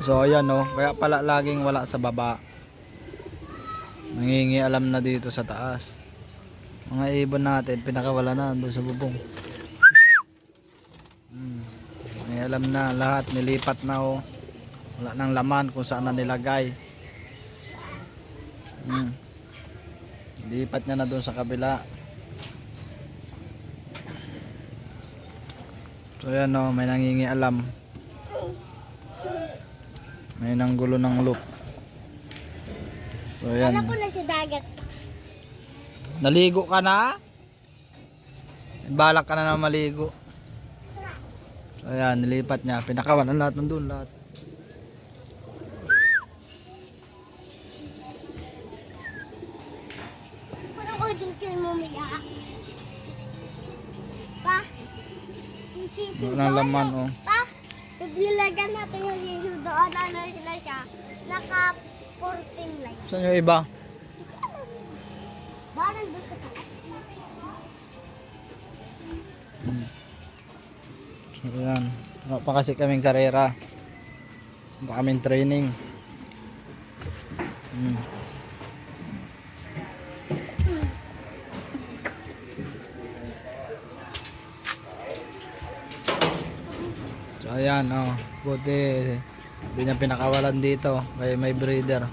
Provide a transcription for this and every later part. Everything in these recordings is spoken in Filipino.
So ayan no, kaya pala laging wala sa baba. Nangingi alam na dito sa taas. Mga ibon natin, pinakawala na doon sa bubong. Hmm. May alam na lahat, nilipat na oh. Wala nang laman kung saan na nilagay. Hmm. Lipat niya na doon sa kabila. So ayan no, may nangingi alam. May nanggulo ng loop. So ayan. Alam ko na si Dagat. Naligo ka na? Balak ka na na maligo. So ayan, nilipat niya. Pinakawalan lahat nandun lahat. Parang ko din film mo maya. Pa? Yung sisi Wala laman oh. Pa? Naglilagyan natin yung sisi doon. Ano sila siya? Naka 14 light. Saan yung iba? Parang doon sa taas. So ayan. Wala pa kasi kaming karera. Wala pa kaming training. Hmm. So ayan oh. Buti hindi niya pinakawalan dito. Kaya may breeder.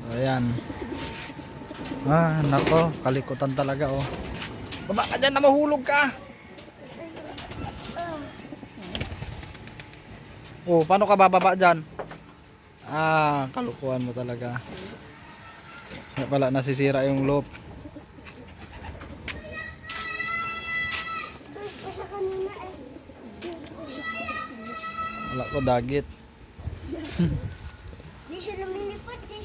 So ayan. Ah, nako, kalikutan talaga oh. Baba ka dyan na mahulog ka. Oh, paano ka bababa dyan? Ah, kalukuhan mo talaga. Kaya pala nasisira yung loop. Wala ko dagit. Hindi siya lumilipad eh.